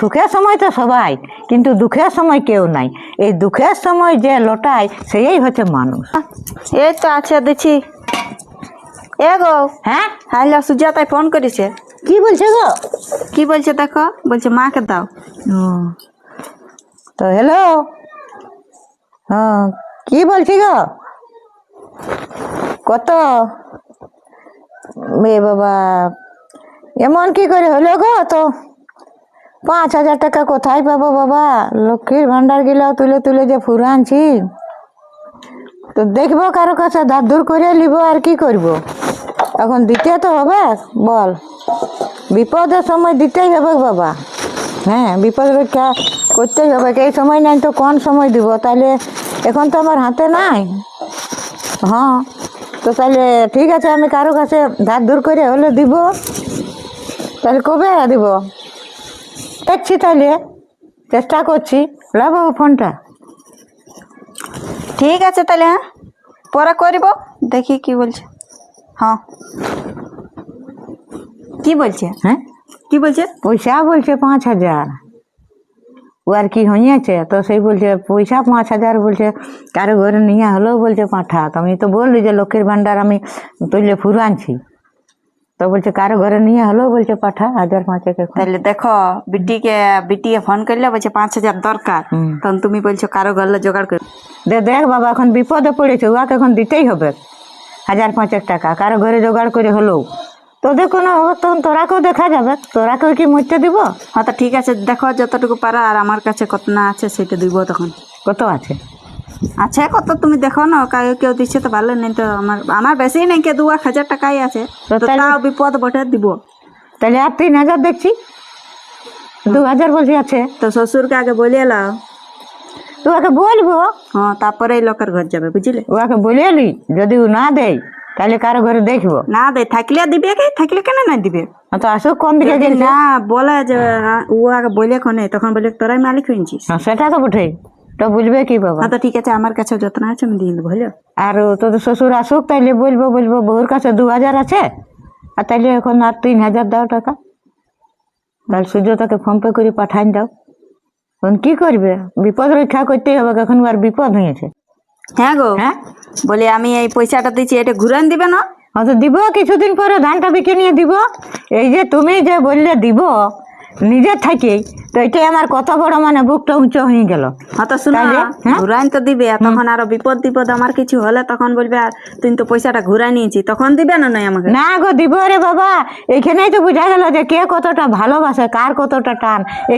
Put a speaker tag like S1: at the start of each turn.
S1: সুখের সময় তো সবাই কিন্তু দুঃখের সময় কেউ নাই। এই দুঃখের সময় যে লোটায় সেই হচ্ছে মানুষ।
S2: এই তো আছে দেখছি এ গো।
S1: হ্যাঁ?
S2: হ্যালো সুজাতাই ফোন করেছে।
S1: কি বলছে গো?
S2: কি বলছে দেখো? বলছে মাকে দাও।
S1: তো হ্যালো হ্যাঁ কি বলছি গো? কত? এ বাবা এমন কি করে হলো গো তো? পাঁচ হাজার টাকা কোথায় পাবো বাবা? লক্ষ্মীর ভান্ডার গিলাও তুলে তুলে যে ফুরানছি তো দেখব কারও কাছে ধুর করে নিব আর কি করব। এখন দিতে তো হবে, বল। বিপদের সময় দিতেই হবে বাবা। হ্যাঁ বিপদ রক্ষা করতেই হবে। এই সময় নাই তো কোন সময় দিব? তাহলে এখন তো আমার হাতে নাই। হ্যাঁ তো তাহলে ঠিক আছে, আমি কারও কাছে ধার ধুর করে হলে দিব। তাহলে কবে দিব? দেখছি তাহলে। চেষ্টা করছি। লাগাবো ফোনটা।
S2: ঠিক আছে তাহলে হ্যাঁ? পরে করব, দেখি কি বলছে। হ্যাঁ। কি বলছে?
S1: হ্যাঁ?
S2: কি বলছে?
S1: পয়সা বলছে পাঁচ হাজার। ও আর কি হইয়াছে? তো সেই বলছে, পয়সা পাঁচ হাজার বলছে। কারও ঘরে নিয়ে হলেও বলছে পাঠা তো আমি তো বললি যে, লক্ষ্মীর ভান্ডার আমি তুললে ফুরানছি তো বলছে কারও ঘরে নিয়ে হলো বলছে পাঠা হাজার পাঁচেক
S2: তাহলে দেখো বিটিকে বিটিকে ফোন করলে বলছে পাঁচ হাজার দরকার। তখন তুমি বলছো কারও গলে জোগাড় করে।
S1: দে দেখ বাবা এখন বিপদে পড়েছে উহাকে এখন দিতেই হবে। হাজার পাঁচেক টাকা কারও ঘরে জোগাড় করে হলেও। তোদের কোনো তখন তোরাকেও দেখা যাবে তোরাকেও কি মরতে দিব?
S2: হ্যাঁ তো ঠিক আছে দেখো যতটুকু পারো আর আমার কাছে কত না আছে সেটা দিব তখন।
S1: কত আছে?
S2: আছে কত তুমি দেখো না কাউ কেউ দিচ্ছে তো ভালো নেই তো আমার আমার বেশি নেই কে দু এক হাজার টাকাই আছে।
S1: তো
S2: তাও বিপদ বটে দিব।
S1: তাহলে আর তিন হাজার দেখছি। দু হাজার বলছি আছে।
S2: তো শ্বশুরকে আগে বলে এলাও
S1: তোকে বলব।
S2: হ্যাঁ তারপরে এই লোকের ঘর যাবে বুঝলে?
S1: ওকে বলে এলি যদি ও না দেয় তাহলে কারও ঘরে দেখব।
S2: না দে থাকলে দিবে কি? থাকলে কেন না দিবে?
S1: তো আসুক কম দিকে
S2: না বলে যে আহ, ও আগে বলে কোনে তখন বলে তোরাই মালিক হয়েছিস
S1: হ্যাঁ, সেটা তো বটে তো বলবে কি বাবা?
S2: হ্যাঁ তো ঠিক আছে আমার কাছে যত্ন আছে আমি দিয়ে দেবো বুঝলো
S1: আর তোদের শ্বশুর আসুক তাইলে বলব বলব বউর কাছে দু হাজার আছে? আর তাইলে এখন আর তিন হাজার দাও টাকা। তাহলে সূর্যটাকে ফোন পে করে পাঠান দাও। এখন কি করবে? বিপদ রক্ষা করতেই হবে এখন আর বিপদ হয়েছে।
S2: হ্যাঁ গো
S1: হ্যাঁ?
S2: বলে আমি এই পয়সাটা দিচ্ছি এটা ঘুরান দিবে না?
S1: হয়তো দিব? কিছুদিন পরে ধানটা বিকে নিয়ে দিব? এই যে তুমি যে বললে দিব নিজের থেকেই তো এটাই আমার কত বড় মানে বুকটা উঁচু হয়ে গেল।
S2: হ্যাঁ তো শুনো
S1: হ্যাঁ?
S2: ঘুরাইন তো দিবে আর তখন আরও বিপদ বিপদ আমার কিছু হলে তখন বলবে আর তুই তো পয়সাটা ঘুরাই নিয়েছি তখন দিবে না নয় আমাকে?
S1: না গো দিব রে বাবা। এখানেই তো বোঝা গেল যে কে কতটা ভালোবাসে কার কতটা টান।